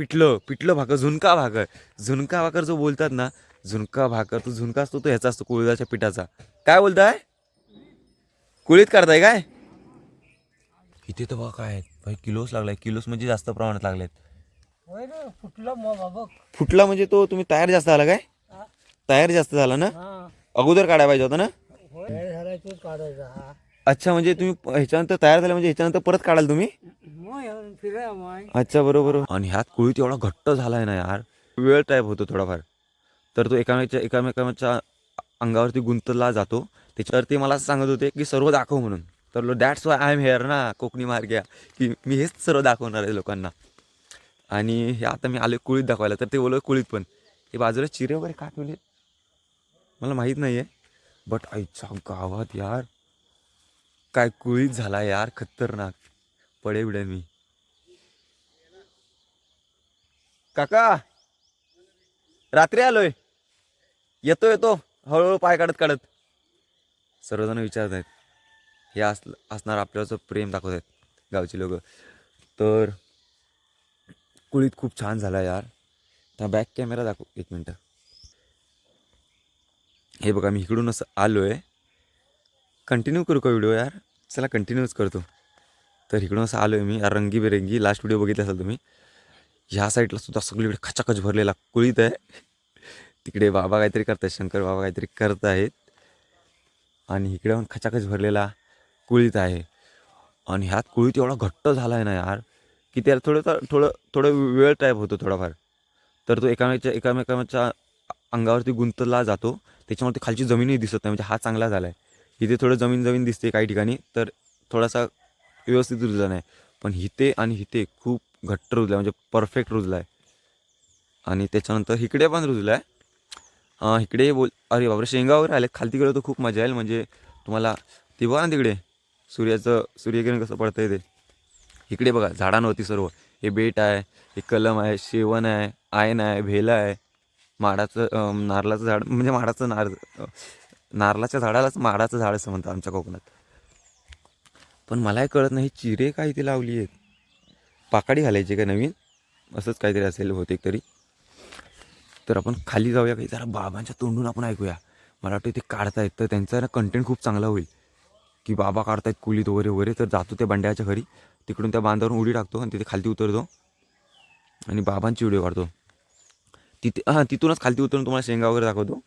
पिठलं पिठलं भाकर झुणका भाकर. झुणका भाकर जो बोलतात ना झुणका भाकर तो झुणका असतो तो ह्याचा असतो कुळीदाच्या पिठाचा. काय बोलताय? कुळीत करताय काय? इथे तर बघा काय. भाई किलोच लागलाय. किलोच म्हणजे जास्त प्रमाणात लागलेत. फुटलं फुटला म्हणजे तो तुम्ही तयार जास्त झाला काय. तयार जास्त झाला ना? अगोदर काढायला पाहिजे होता ना? अच्छा म्हणजे तुम्ही ह्याच्यानंतर तयार झाला म्हणजे ह्याच्यानंतर परत काढाल तुम्ही? अच्छा बरोबर. आणि ह्यात कुळीत एवढा घट्ट झालाय ना यार. वेळ टाईप होतो थोडाफार. तर तो एकामेकाच्या एकामेकाच्या अंगावरती गुंतला जातो. त्याच्यावर ते मला सांगत होते की सर्व दाखव म्हणून. तर that's why I am here ना कोकणी मार्ग्या की मी हेच सर्व दाखवणार आहे लोकांना. आणि हे आता मी आले कुळीत दाखवायला. तर ते बोललो कुळीत पण. हे बाजूला चिरे वगैरे का ठेवले मला माहीत नाही आहे बट आईच्या गावात यार काय कुळीत झाला यार खतरनाक. पडे बिडे मी. काका रात्री आलोय. येतो येतो हळूहळू पाय काढत काढत. सर्वजण विचारत आहेत. हे अस असणार आपल्याचं प्रेम दाखवत आहेत गावची लोक. तर कुळीत खूप छान झाला यार. तर बॅक कॅमेरा दाखव एक मिनटं. हे बघा मी इकडून असं आलो आहे कंटिन्यू करू का व्हिडिओ यार? चला कंटिन्यूच करतो. तर इकडून असं आलो आहे मी. रंगीबेरंगी लास्ट व्हिडिओ बघितला असाल तुम्ही. ह्या साईडला सुद्धा सगळीकडे खचाखच भरलेला कुळीत आहे. तिकडे बाबा काहीतरी करतायत शंकर बाबा काहीतरी करत आहेत आणि इकडे पण खचाखच भरलेला कुळीत आहे. आणि ह्यात कुळीत एवढा घट्ट झाला आहे ना यार की त्याला थोडं थोडं थोडं वेळ टाईप होतो थोडाफार. तर तो एकामेकाच्या एकामेकाच्या अंगावरती गुंतला जातो. त्याच्यामुळे खालची जमीनही दिसत नाही म्हणजे हा चांगला झाला आहे इथे थोडं जमीन जमीन दिसते काही ठिकाणी तर थोडासा व्यवस्थित रुजला नाही. पण हिते आणि हिते खूप घट्ट रुजला आहे म्हणजे परफेक्ट रुजला आहे आणि त्याच्यानंतर इकडे पण रुजला आहे अं, इकडे बोल अरे बाबरे शेंगा वगैरे आले खालती गेलो तर खूप मजा येईल म्हणजे तुम्हाला ती बघा ना तिकडे? सूर्याचं सूर्यकिरण कसं पडतं ते? इकडे बघा झाडांवरती सर्व. हे बेट आहे हे कलम आहे शेवण आहे आयन आहे भेला आहे. माडाचं नारळाचं झाड म्हणजे माडाचं नार नारळाच्या झाडालाच माडाचं झाड असं म्हणतात आमच्या कोकणात. पण मला हे कळत नाही चिरे काय इथे लावली आहेत? पाकाडी घालायची का नवीन? असंच काहीतरी असेल बहुतेक तरी. तर आपण खाली जाऊया काही जरा बाबांच्या तोंडून आपण ऐकूया. मला वाटतं ते काढतायत तर त्यांचा ना कंटेंट खूप चांगला होईल. की बाबा काढतायत कुलीत वगैरे वगैरे तर जातो त्या बंड्याच्या घरी. तिकडून त्या बांधावरून उडी टाकतो आणि तिथे खालती उतरतो. आणि बाबांची व्हिडिओ काढतो. तिथे हां तिथूनच खालती उतरून तुम्हाला शेंगा वगैरे दाखवतो.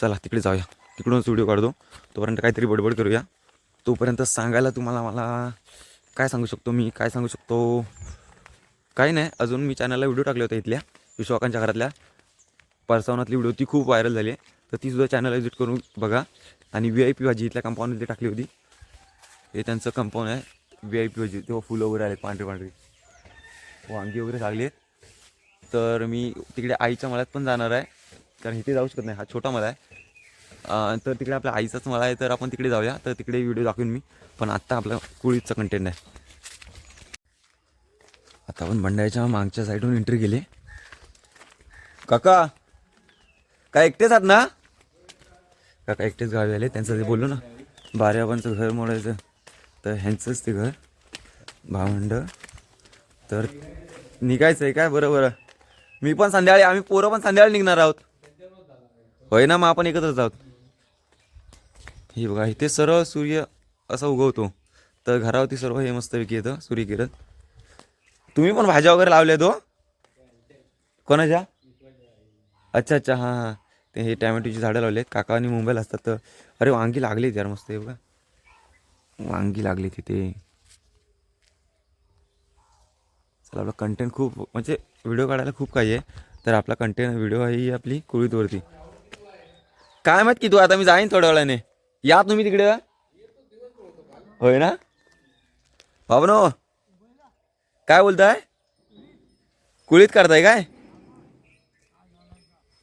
चला तिकडे जाऊया. तिकडूनच व्हिडिओ काढतो. तोपर्यंत काहीतरी बडबड करूया. तोपर्यंत सांगायला तुम्हाला मला काय सांगू शकतो मी? काय सांगू शकतो? काही नाही. अजून मी चॅनलला व्हिडिओ टाकले होते इथल्या विश्वाकांच्या घरातल्या. परसावनातली व्हिडिओ ती खूप व्हायरल झाली आहे. तर ती सुद्धा चॅनल व्हिजिट करून बघा. आणि व्ही आय पी भाजी इथल्या कंपाऊंडमध्ये टाकली होती. हे त्यांचं कंपाऊंड आहे. व्ही आय पी भाजी. तेव्हा फुलं वगैरे आले पांढरे पांढरे. वांगी वगैरे लागली आहेत. तर मी तिकडे आईच्या मळ्यात पण जाणार आहे. कारण इथे जाऊ शकत नाही. हा छोटा मला आहे. तर तिकडे आपल्या आईचाच मला आहे तर आपण तिकडे जाऊया. तर तिकडे व्हिडिओ दाखवून मी. पण आत्ता आपला कुळीचा कंटेंट आहे. आता आपण बंडायच्या मागच्या साईडहून एंट्री केली. काका काय एकटेच आहात ना? काका एकटेच गावी आले. त्यांचं ते बोललो ना. बाऱ्याबांचं घर मोडायचं. तर ह्यांचंच ते घर. भावंड. तर निघायचं आहे काय? बरं बरं. मी पण संध्याकाळी आम्ही पोरं पण संध्याकाळी निघणार आहोत. होय ना मग आपण एकत्रच आहोत. हे बघा इथे सरळ सूर्य असा उगवतो. तर घरावरती सर्व हे मस्तपैकी येतं सूर्यकिरण. तुम्ही पण भाज्या वगैरे लावल्या तो हो? कोणाच्या? अच्छा अच्छा हां हां. ते हे टॅमॅटोची झाडं लावली आहेत काका आणि मुंबईला असतात तर. अरे वांगी लागली यार मस्त हे बघा. वांगी लागली तिथे चला आपला कंटेंट खूप म्हणजे व्हिडिओ काढायला खूप काही आहे. तर आपला कंटेंट व्हिडिओ आहे ही आपली कुळीतवरती. काय माहीत की तू आता मी जाईन थोड्या वेळाने. या तुम्ही तिकडे. होय ना? बाबनो काय बोलताय? कुळीत करताय काय?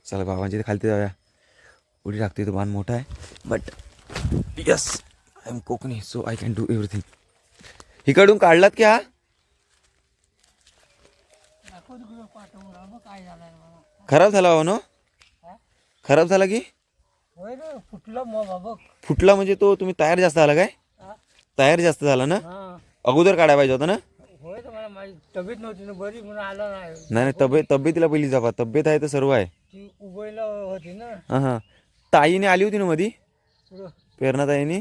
चला बाबांची खालती जाऊया. उडी टाकते तो बाण मोठा आहे. But yes I am Konkani so I can do everything इकडून काढलात की हा? खराब झाला हो खराब झाला की? होय रे फुटलं मग बाबा फुटला म्हणजे तो तुम्ही तयार जास्त झाला काय? तयार जास्त झाला ना? हा. अगोदर काढायला पाहिजे होता ना? होय तर मला मला माझी तब्येत नव्हती ना बरी म्हणून आला नाही. नाही नाही तब्येत तब्येतीला पहिली जपा तब्येत आहे तर सर्व आहे. ती होती ना. हां हां. ताईने आली होती ना मधी? पुढं प्रेरणा ताईने?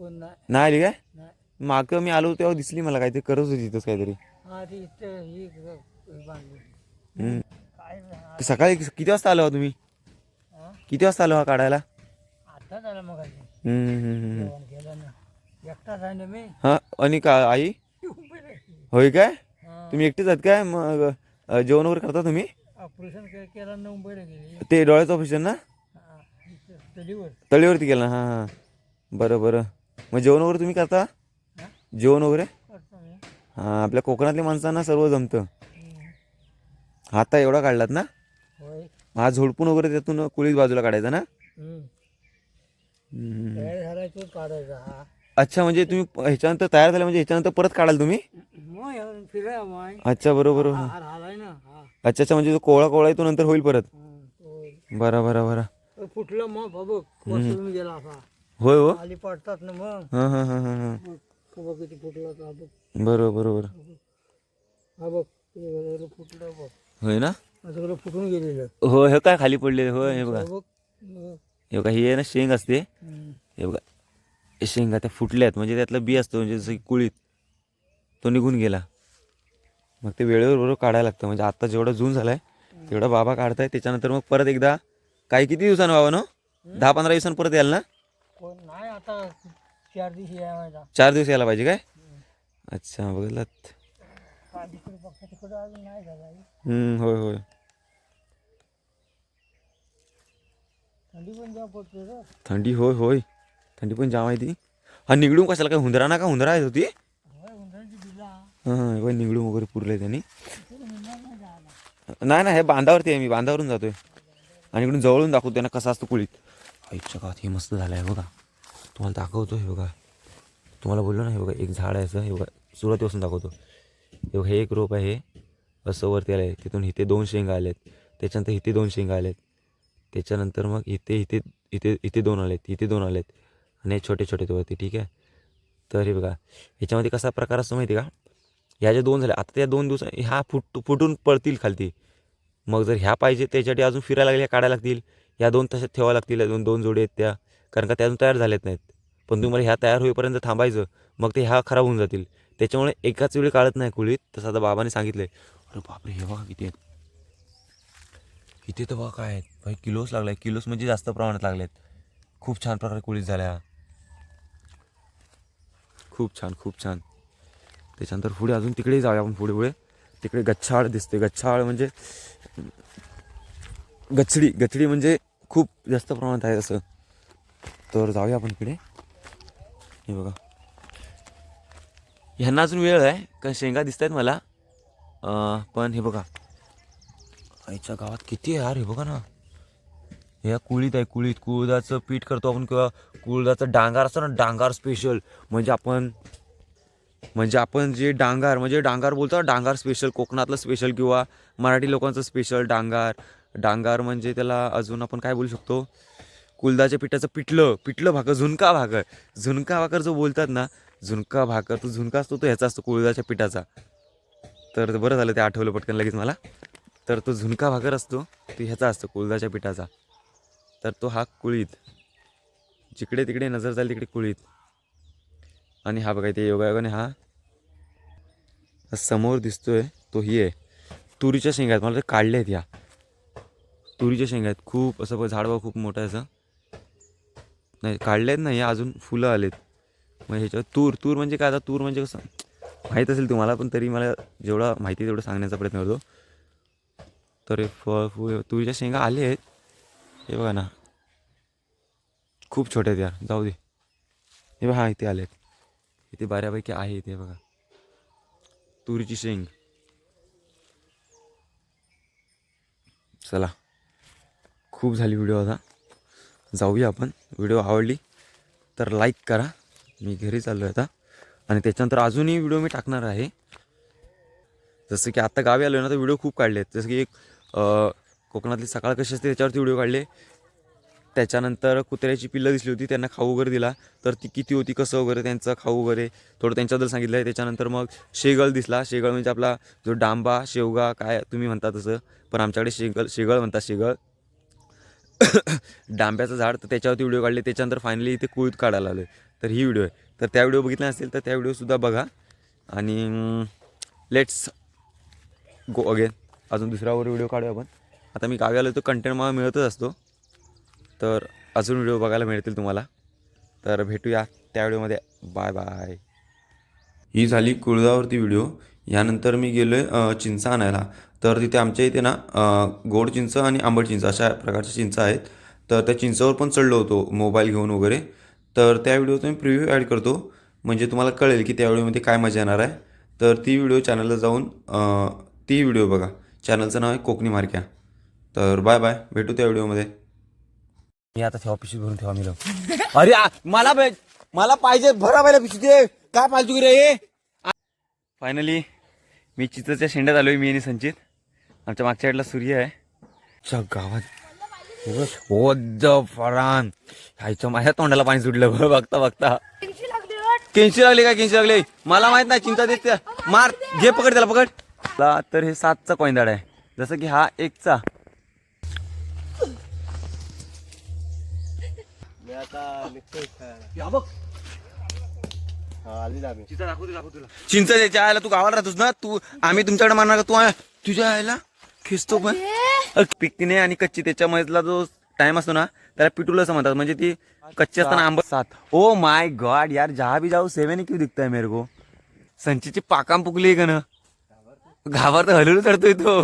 कोण नाही. नाही आली काय? नाही. मागं मी आलो तेव्हा दिसली मला काहीतरी करत होती तिथंच काहीतरी. हा ती इथं ही ही बांधली. हम्म. काय नाही. ते सकाळी किती वाजता आलो हा तुम्ही? किती वाजता आलो हा काढायला? आता झालं मग आधी. हम्म, हम्म, हम्म, हम्म. जेवण केलं ना. एकटाच आहे ना मी. हा आणि का आई? गेली. होय काय? हा. तुम्ही एकटेच आहात काय? मग अ, जेवण वगैरे करता तुम्ही? ऑपरेशन के- केलं ना मुंबईला गेली. ते डोळ्याचं ऑपरेशन ना? हा, इथं तळीवरती केलं हां हां. बरं बरं. मग जेवण वगैरे तुम्ही करता? हा? जेवण वगैरे? करतो मी. हां आपल्या कोकणातल्या माणसांना सर्व जमतं. हम्म. आता एवढा काढलात ना? होय. हा झोडपून वगैरे त्यातून कुळीत बाजूला काढायचा ना? हम्म. हम्म. तयार झाला तोच काढायचा हा. अच्छा म्हणजे तुम्ही ह्याच्यानंतर तयार झाले म्हणजे ह्याच्यानंतर परत काढाल तुम्ही? मग येऊन फिराय मग. अच्छा बरोबर ना हा. अच्छा अच्छा म्हणजे आहे तो नंतर होईल परत? हम्म, होय. बरं बरं बरं. तो फुटलं मग बाबा गेला असा. होय हो खाली पडतात ना मग. हां हां हां हां हां. किती फुटलं बघ. बरोबर बरोबर. हा बघ किती वेळेला फुटलं बघ. होय ना? सगळं फुटून गेलेलं. हो हे काय खाली पडले हे हा बघ. हे बघा ही आहे ना शेंग असते. हे बघा हे शेंगा त्या फुटल्यात. म्हणजे त्यातलं बी असतं म्हणजे जसं की कुळीत. तो निघून गेला. मग ते वेळेवर बरोबर काढायला लागतं. म्हणजे आता जेवढा जून झालाय तेवढा बाबा काढताय त्याच्यानंतर मग परत एकदा काही किती दिवसानं बाबा ना? दहा पंधरा दिवसांनी परत याल ना? नाही आता चार आहे माझा. चार दिवस यायला पाहिजे काय? अच्छा बघलात झाला होय होय. थंडी होय होय. थंडी पण जाम आहे ती. हा निगडून कशाला काय हुंदरा ना का हुंदरा आहे होती हां निगडून वगैरे पुरले त्यांनी. नाही नाही हे बांधावरती आहे मी बांधावरून जातोय. आणि इकडून जवळून दाखवतो त्यांना कसं असतं कुळीत. आईच्या गावात हे मस्त झालं आहे बघा. तुम्हाला दाखवतो हे बघा. तुम्हाला बोललो ना हे बघा एक झाड आहे असं हे बघा सुरुवातीपासून दाखवतो. हे बघा हे एक रोप आहे असं वरती आलं आहे तिथून इथे दोन शेंगा आलेत. त्याच्यानंतर इथे दोन शेंगा आलेत. त्याच्यानंतर मग इथे इथे इथे इथे दोन आलेत इथे दोन आलेत. आणि छोटे छोटे ते वरती ठीक आहे? तर हे बघा ह्याच्यामध्ये कसा प्रकार असतो माहिती आहे का? ह्या ज्या दोन झाल्या आता त्या दोन दिवस ह्या फुट फुटून पडतील खालती. मग जर ह्या पाहिजे त्याच्यासाठी अजून फिरायला लागल्या काढायला लागतील. ह्या दोन तशात ठेवावं लागतील या दोन दोन जोडी आहेत त्या. कारण का त्या अजून तयार झाल्यात नाहीत. पण तुम्हाला ह्या तयार होईपर्यंत थांबायचं मग ते ह्या खराब होऊन जातील. त्याच्यामुळे एकाच वेळी काढत नाही कुळीत तसं आता बाबाने सांगितलं अरे बापरे हे बघा किती आहेत. इथे तर बघा काय? आहेत भाई किलोच लागलाय. किलोच म्हणजे जास्त प्रमाणात लागले आहेत खूप छान प्रकारे कुळीत झाल्या. खूप छान खूप छान. त्याच्यानंतर पुढे अजून तिकडेही जाऊया आपण पुढे पुढे. तिकडे गच्छाळ दिसते गच्छाळ म्हणजे गचडी. गचडी म्हणजे खूप जास्त प्रमाणात आहे असं. तर जाऊया आपण तिकडे हे बघा. ह्यांना अजून वेळ आहे कारण शेंगा दिसत आहेत मला पण हे बघा. आईच्या गावात किती आहे यार? हे बघा ना. या कुळीत आहे कुळीत. कुळदाचं पीठ करतो आपण किंवा कुळदाचं डांगार असतं ना डांगार स्पेशल म्हणजे आपण म्हणजे आपण जे डांगार म्हणजे डांगार बोलतो ना, डांगार स्पेशल कोकणातलं स्पेशल किंवा मराठी लोकांचं स्पेशल डांगार. डांगार म्हणजे त्याला अजून आपण काय बोलू शकतो? कुलदाच्या पिठाचं पिठलं पिठलं भाकर झुणका भाकर. झुणका भाकर जो बोलतात ना झुणका भाकर तो झुणका असतो तो ह्याचा असतो कुळदाच्या पिठाचा. तर बरं झालं ते आठवलं पटकन लगेच मला. तर तो झुणका भाकर असतो तो ह्याचा असतो कुळदाच्या पिठाचा. तर तो हा कुळीत जिकडे तिकडे नजर जाईल तिकडे कुळीत. आणि हा बघा इथे योगायोगाने हा समोर दिसतोय तो ही आहे. तुरीच्या शेंगा आहेत मला ते काढल्या आहेत या. तुरीच्या शेंगा आहेत खूप असं बघ झाड बघा खूप मोठं आहे असं. नाही काढले आहेत नाही अजून फुलं आलेत. मग ह्याच्यावर तूर तूर म्हणजे काय आता? तूर म्हणजे कसं? माहीत असेल तुम्हाला पण तरी मला जेवढा माहिती आहे तेवढं सांगण्याचा प्रयत्न करतो. तर हे फळ तुरीच्या शेंगा आले आहेत. हे बघा ना. खूप छोटे आहेत यार. जाऊ दे. हे बघा हा इथे आहेत इथे बऱ्यापैकी आहे इथे बघा. तुरीची शेंग. चला. खूप झाली व्हिडिओ आता. जाऊया आपण. व्हिडिओ आवडली तर लाईक करा. मी घरी चाललो आहे आता. आणि त्याच्यानंतर अजूनही व्हिडिओ मी टाकणार आहे. जसं की आत्ता गावी आलो ना तर व्हिडिओ खूप काढले आहेत जसं की एक कोकणातली सकाळ कशी असते त्याच्यावरती व्हिडिओ काढले. त्याच्यानंतर कुत्र्याची पिल्लं दिसली होती त्यांना खाऊ वगैरे दिला. तर ती किती होती कसं वगैरे त्यांचं खाऊ वगैरे थोडं त्यांच्याबद्दल सांगितलं आहे त्याच्यानंतर मग शेगळ दिसला. शेगळ म्हणजे आपला जो डांबा शेवगा काय तुम्ही म्हणता तसं. पण आमच्याकडे शेगळ शेगळ म्हणतात शेगळ. डांब्याचं झाड तर त्याच्यावरती व्हिडिओ काढले. त्याच्यानंतर फायनली इथे कुळीत काढायला आलो तर ही व्हिडिओ आहे. तर त्या व्हिडिओ बघितला असेल तर त्या व्हिडिओसुद्धा बघा. आणि लेट्स गो अगेन अजून दुसऱ्यावर व्हिडिओ काढूया आपण. आता मी गावी आलो तर कंटेंट मला मिळतच असतो. तर अजून व्हिडिओ बघायला मिळतील तुम्हाला. तर भेटूया त्या व्हिडिओमध्ये. बाय बाय ही झाली कुळदावरती व्हिडिओ. यानंतर मी गेलो आहे चिंचा आणायला. तर तिथे आमच्या इथे ना गोड चिंच आणि आंबट चिंच अशा प्रकारच्या चिंच आहेत. तर त्या चिंचावर पण चढलो होतो मोबाईल घेऊन वगैरे. तर त्या व्हिडिओत मी प्रिव्ह्यू ॲड करतो. म्हणजे तुम्हाला कळेल की त्या व्हिडिओमध्ये काय मजा येणार आहे. तर ती व्हिडिओ चॅनलला जाऊन ती व्हिडिओ बघा. चॅनलचं नाव आहे कोकणी मार्क्या. तर बाय बाय भेटू त्या व्हिडिओमध्ये. मी आता ठेवा पिशवी भरून ठेवा मी अरे आ, मला मला पाहिजे भरा पाहिजे पिशवी दे. काय पाहिजे रे फायनली मी चित्रच्या शेंड्यात आलोय मी आणि संचित. आमच्या मागच्या साईडला सूर्य आहे. च्या गावात ओ द फरान. ह्याच्या माझ्या तोंडाला पाणी सुटलं बघ, बघता बघता. केंशी लागली काय केंशी लागली? मला माहीत नाही चिंता देते मार घे पकड त्याला पकड. ला तर हे सातचा कोयंदाड आहे. जसं की हा एकचा. मी आता हा चिंच त्याच्या आयला तू गावाला राहतोस ना? तू आम्ही तुमच्याकडे मारणार का? तू आहे तुझ्या आयला खिचतो पण. पिकतीने आणि कच्ची. त्याच्या मधला जो टाइम असतो ना त्याला पिटूल असं म्हणतात. म्हणजे ती कच्ची असताना आंबट सात. ओ माय गॉड यार जहा भी जाऊ सेवन क्यों दिखता है मेरे को? संचीची पाकाम पुकली का ना. घाबर तर हलून चढतोय तो.